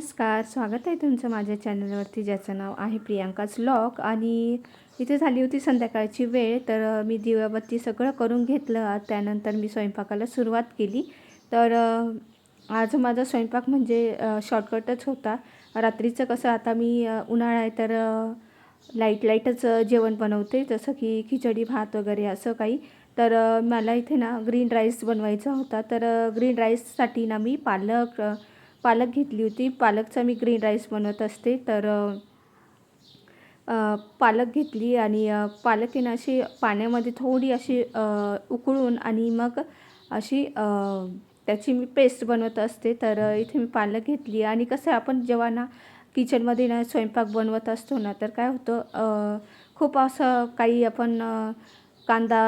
नमस्कार स्वागत आहे तुमचं माझ्या चॅनलवरती ज्याचं नाव आहे प्रियांकाच लॉक. आणि इथे झाली होती संध्याकाळची वेळ तर मी दिवाबत्ती सगळं करून घेतलं. त्यानंतर मी स्वयंपाकाला सुरुवात केली. तर आज माझा स्वयंपाक म्हणजे शॉर्टकटच होता. रात्रीचं कसं आता मी उन्हाळा आहे तर लाइट लाईटच जेवण बनवते. जसं की खिचडी भात वगैरे असं काही. तर मला इथे ना ग्रीन राईस बनवायचा होता. तर ग्रीन राईससाठी ना मी पालक पालक घेतली होती. पालकचा मी ग्रीन राईस बनवत असते. तर पालक घेतली आणि पालक आहे ना अशी पाण्यामध्ये थोडी अशी उकळून आणि मग अशी त्याची मी पेस्ट बनवत असते. तर इथे मी पालक घेतली आणि कसं आहे आपण जेव्हा ना किचनमध्ये ना स्वयंपाक बनवत असतो ना तर काय होतं खूप असं काही आपण कांदा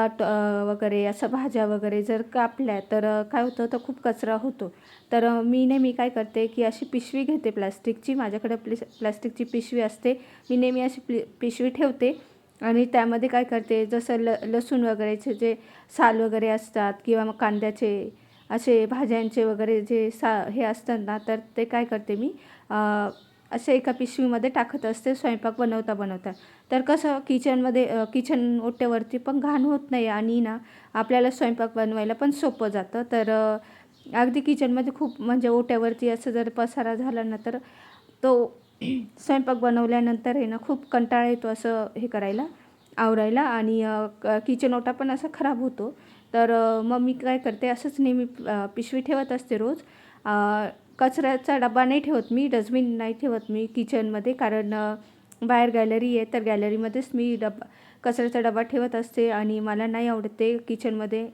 वगैरे असं भाज्या वगैरे जर कापल्या तर काय होतं तर खूप कचरा होतो. तर मी नेहमी काय करते की अशी पिशवी घेते प्लॅस्टिकची माझ्याकडे प्लिस प्लॅस्टिकची पिशवी असते. मी नेहमी अशी प्लि पिशवी ठेवते आणि त्यामध्ये काय करते जसं ल लसूण वगैरेचे जे साल वगैरे असतात किंवा मग कांद्याचे असे भाज्यांचे वगैरे जे सा हे असतात ना तर ते काय करते मी असे एका पिशवीमध्ये टाकत असते स्वयंपाक बनवता बनवता. तर कसं किचनमध्ये किचन ओट्यावरती पण घाण होत नाही आणि ना आपल्याला स्वयंपाक बनवायला पण सोपं जातं. तर अगदी किचनमध्ये खूप म्हणजे ओट्यावरती असं जर पसारा झाला ना तर तो स्वयंपाक बनवल्यानंतर आहे ना खूप कंटाळा येतो असं हे करायला आवरायला आणि क किचन ओटा पण असा खराब होतो. तर मग मी काय करते असंच नेहमी पिशवी ठेवत असते रोज. कचऱ्याचा डबा नाही ठेवत मी डस्टबिन नाही ठेवत मी किचनमध्ये कारण बाहेर गॅलरी आहे तर गॅलरीमध्येच मी डबा कचऱ्याचा डबा ठेवत असते आणि मला नाही आवडत ते किचनमध्ये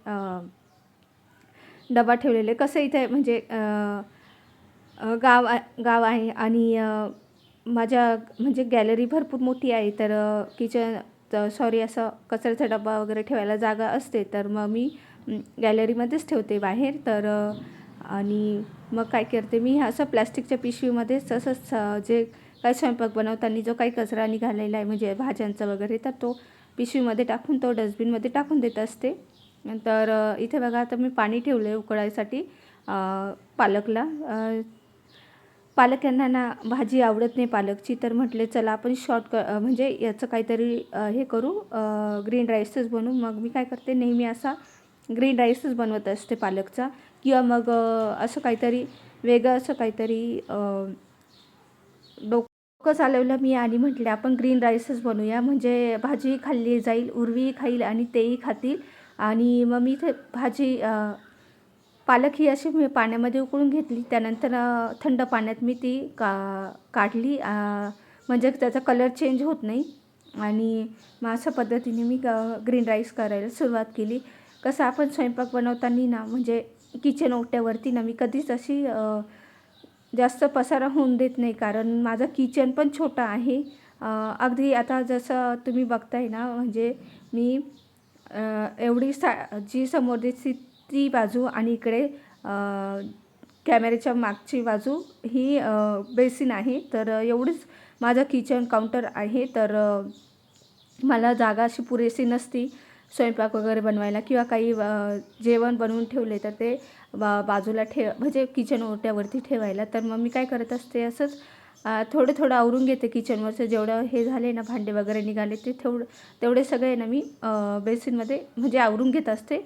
डबा ठेवलेले. कसं इथे म्हणजे गाव गाव आहे आणि माझ्या म्हणजे गॅलरी भरपूर मोठी आहे तर किचन सॉरी असं कचऱ्याचा डबा वगैरे ठेवायला जागा असते तर मग मी गॅलरीमध्येच ठेवते बाहेर तर आणि मग काय करते मी असं प्लॅस्टिकच्या पिशवीमध्येच असंच जे काही स्वयंपाक बनवताना जो काही कचरा निघालेला आहे म्हणजे भाज्यांचा वगैरे तर तो पिशवीमध्ये टाकून तो डस्टबिनमध्ये टाकून देत असते. तर इथे बघा आता मी पाणी ठेवलं आहे उकळायसाठी पालकला. पालक यांना ना भाजी आवडत नाही पालकची तर म्हटले चला आपण शॉर्ट क म्हणजे याचं काहीतरी हे करू ग्रीन राईसच बनवू. मग मी काय करते नेहमी असा ग्रीन राईसच बनवत असते पालकचा. किंवा मग असं काहीतरी वेगळं असं काहीतरी डोकं चालवलं मी आणि म्हटले आपण ग्रीन राईसच बनवूया म्हणजे भाजीही खाल्ली जाईल उर्वीही खाईल आणि तेही खातील. आणि मग मी ते भाजी पालक ही अशी मी पाण्यामध्ये उकळून घेतली. त्यानंतर थंड पाण्यात मी ती का काढली. म्हणजे त्याचा कलर चेंज होत नाही. आणि मग अशा पद्धतीने मी ग्रीन राईस करायला सुरुवात केली. कसं आपण स्वयंपाक बनवताना ना म्हणजे किचन ओट्यावरती ना मी कधीच अशी जास्त पसारा होऊन देत नाही. कारण माझं किचन पण छोटं आहे. अगदी आता जसं तुम्ही बघताय ना म्हणजे मी एवढी सा जी समोर दिसती ती बाजू आणि इकडे कॅमेऱ्याच्या मागची बाजू ही बेसिन आहे. तर एवढीच माझं किचन काउंटर आहे. तर मला जागा अशी पुरेशी नसती. स्वयंपाक वगैरे बनवायला किंवा काही जेवण बनवून ठेवले तर ते बा बाजूला ठेव म्हणजे किचन ओट्यावरती ठेवायला. तर मग मी काय करत असते असंच थोडं थोडं आवरून घेते किचनवरचं जेवढं हे झाले ना भांडे वगैरे निघाले ते तेवढं तेवढे सगळे ना मी बेसिनमध्ये म्हणजे आवरून घेत असते.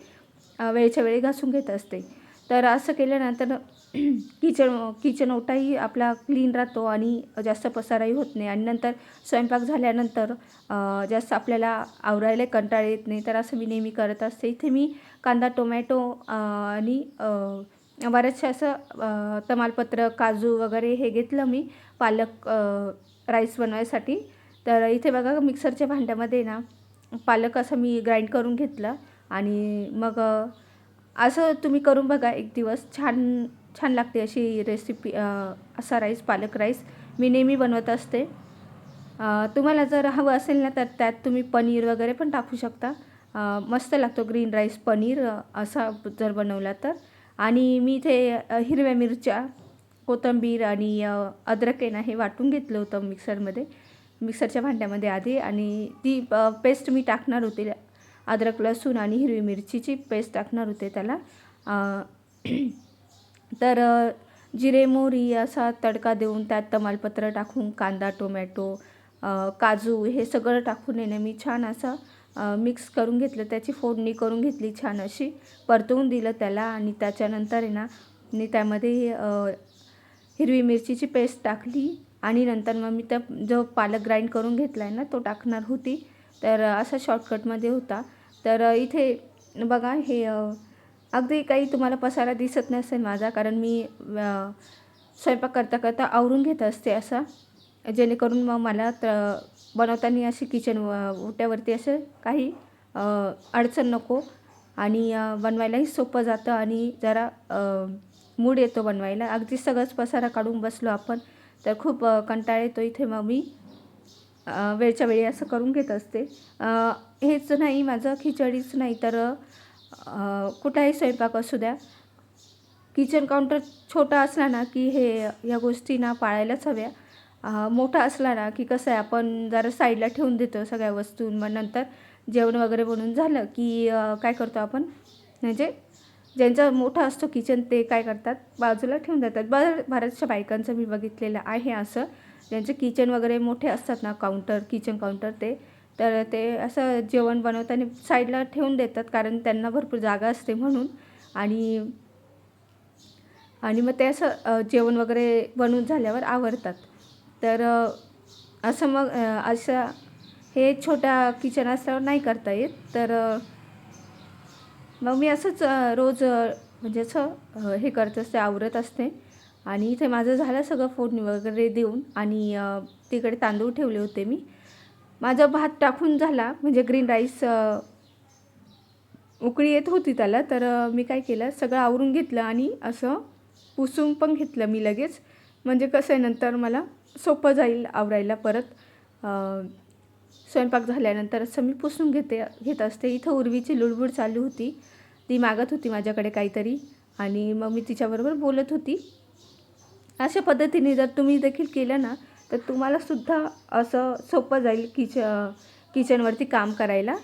वेळच्या वेळी घासून घेत असते. तर असं केल्यानंतर किचन किचन ओटाही आपला क्लीन राहतो आणि जास्त पसाराही होत नाही. आणि नंतर स्वयंपाक झाल्यानंतर जास्त आपल्याला आवरायला कंटाळा येत नाही. तर असं मी नेहमी करत असते. इथे मी कांदा टोमॅटो आणि अ, बरेचसे असं तमालपत्र काजू वगैरे हे घेतलं मी. पालक राईस बनवायसाठी. तर इथे बघा मिक्सरच्या भांड्यामध्ये ना पालक असं मी ग्राइंड करून घेतलं. आणि मग असं तुम्ही करून बघा एक दिवस. छान छान लागते अशी रेसिपी असा राईस पालक राईस मी नेहमी बनवत असते. तुम्हाला जर हवं असेल ना तर त्यात तुम्ही पनीर वगैरे पण टाकू शकता. मस्त लागतो ग्रीन राईस पनीर असा जर बनवला तर. आणि मी इथे हिरव्या मिरच्या कोथिंबीर आणि अद्रक आहे ना हे वाटून घेतलं होतं मिक्सरमध्ये मिक्सरच्या भांड्यामध्ये आधी आणि ती पेस्ट मी टाकणार होते. अद्रक लसूण आणि हिरवी मिरचीची पेस्ट टाकणार होते त्याला. तर जिरे मोहरी असा तडका देऊन त्यात तमालपत्र टाकून कांदा टोमॅटो काजू हे सगळं टाकून येणे मी छान असं मिक्स करून घेतलं. त्याची फोडणी करून घेतली छान अशी. परतवून दिलं त्याला आणि त्याच्यानंतर आहे ना मी त्यामध्ये हिरवी मिरचीची पेस्ट टाकली आणि नंतर मग मी त्या जो पालक ग्राइंड करून घेतला आहे ना तो टाकणार होती. तर असा शॉर्टकटमध्ये होता. तर इथे बघा हे अगदी काही तुम्हाला पसारा दिसत नसेल माझा कारण मी स्वयंपाक करता करता आवरून घेत असते असा. जेणेकरून मग मला तर बनवताना अशी किचन ओट्यावरती असं काही अडचण नको. आणि बनवायलाही सोपं जातं आणि जरा मूड येतो बनवायला. अगदी सगळंच पसारा काढून बसलो आपण. तर खूप कंटाळ कंटाळा येतो इथे मग मी. वेळच्या वेळी असं करून घेत असते. हेच नाही माझं खिचडीच नाही तर कुठलाही स्वयंपाक असू द्या. किचन काउंटर छोटा असला ना की हे ह्या गोष्टी ना पाळायलाच हव्या. मोठा असला ना की कसं आहे आपण जरा साईडला ठेवून देतो सगळ्या वस्तू मग नंतर जेवण वगैरे बनवून झालं की काय करतो आपण? म्हणजे ज्यांचा मोठा असतो किचन ते काय करतात? बाजूला ठेवून देतात. बर बऱ्याचशा बायकांचं मी बघितलेलं आहे असं. ज्यांचे किचन वगैरे मोठे असतात ना काउंटर किचन काउंटर ते तर ते असं जेवण बनवताना साईडला ठेवून देतात कारण त्यांना भरपूर जागा असते म्हणून. आणि आणि मग ते असं जेवण वगैरे बनवून झाल्यावर आवरतात. तर असं मग असं हे छोट्या किचन असल्यावर नाही करता येत. तर मग मी असंच रोज म्हणजे असं हे करत असते आवरत असते. आणि इथे माझं झालं सगळं फोडणी वगैरे देऊन आणि तिकडे तांदूळ ठेवले होते मी. माझा भात टाकून झाला म्हणजे ग्रीन राईस उकळी येत होती त्याला तर मी काय केलं सगळं आवरून घेतलं आणि असं पुसून पण घेतलं मी लगेच. म्हणजे कसं आहे नंतर मला सोपं जाईल आवरायला परत. स्वयंपाक झाल्यानंतर असं मी पुसून घेते घेत असते. इथं उर्वीची लुडबुड चालू होती. ती मागत होती माझ्याकडे काहीतरी आणि मग मी तिच्याबरोबर बोलत होती. अशा पद्धतीने जर तुम्ही देखील केलं ना तर तुम्हालासुद्धा असं सोपं जाईल किच किचनवरती काम करायला.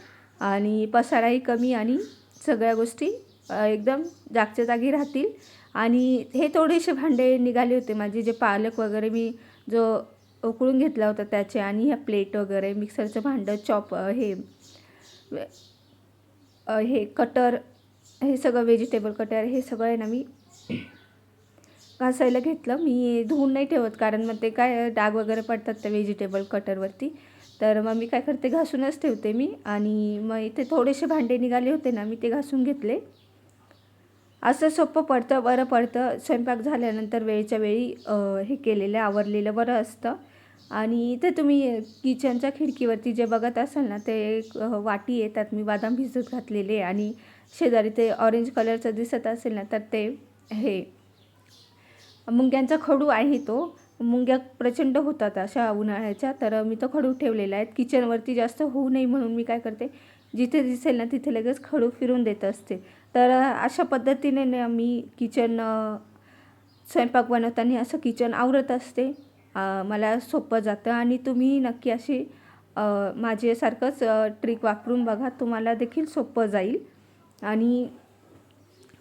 आणि पसाराही कमी आणि सगळ्या गोष्टी एकदम जागच्या जागी राहतील. आणि हे थोडेसे भांडे निघाले होते माझे जे पालक वगैरे मी जो उकळून घेतला होता त्याचे आणि ह्या प्लेट वगैरे मिक्सरचं भांडं चॉप हे हे कटर हे सगळं व्हेजिटेबल कटर हे सगळं आहे ना मी घासायला घेतलं. मी धुवून नाही ठेवत कारण मग ते काय डाग वगैरे पडतात त्या व्हेजिटेबल कटरवरती तर मग मी काय करते घासूनच ठेवते मी. आणि मग इथे थोडेसे भांडे निघाले होते ना मी ते घासून घेतले. असं सोपं पडतं बरं पडतं. स्वयंपाक झाल्यानंतर वेळच्या वेळी हे केलेलं आवरलेलं बरं असतं. आणि इथे तुम्ही किचनच्या खिडकीवरती जे बघत असाल ना ते एक वाटी आहे त्यात मी बदाम भिजत घातलेले आणि शेजारी ते ऑरेंज कलरचं दिसत असेल ना तर ते हे. मुंग्यांचा खडू आहे तो. मुंग्या प्रचंड होतात अशा उन्हाळ्याच्या. तर मी तो खडू ठेवलेला आहे. किचनवरती जास्त होऊ नये म्हणून मी काय करते जिथे दिसेल ना तिथे लगेच खडू फिरून देत असते. तर अशा पद्धतीने ना मी किचन स्वयंपाक बनवताना असं किचन आवरत असते. मला सोपं जातं. आणि तुम्ही नक्की अशी माझ्यासारखंच ट्रिक वापरून बघा. तुम्हाला देखील सोपं जाईल. आणि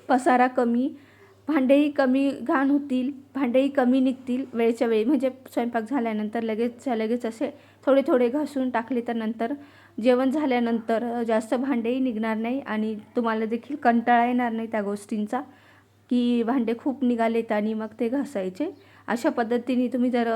पसारा कमी भांडेही कमी घाण होतील भांडेही कमी निघतील वेळच्या वेळी. म्हणजे स्वयंपाक झाल्यानंतर लगेचच्या लगेच असे थोडे थोडे घासून टाकले तर नंतर जेवण झाल्यानंतर जास्त भांडेही निघणार नाही आणि तुम्हाला देखील कंटाळा येणार नाही त्या गोष्टींचा की भांडे खूप निघालेत आणि मग ते घासायचे. अशा पद्धतीने तुम्ही जर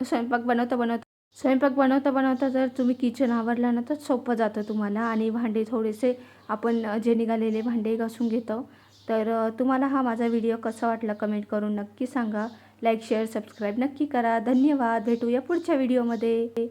स्वयंपाक बनवता बनवता स्वयंपाक बनवता बनवता जर तुम्ही किचन आवरल्यानंतर तर सोपं जातं तुम्हाला आणि भांडे थोडेसे आपण जे निघालेले भांडे घासून घेतो. तर तुम्हाला हा माझा व्हिडिओ कसा वाटला कमेंट करून नक्की सांगा. लाईक शेअर सबस्क्राईब नक्की करा. धन्यवाद. भेटूया पुढच्या व्हिडिओमध्ये.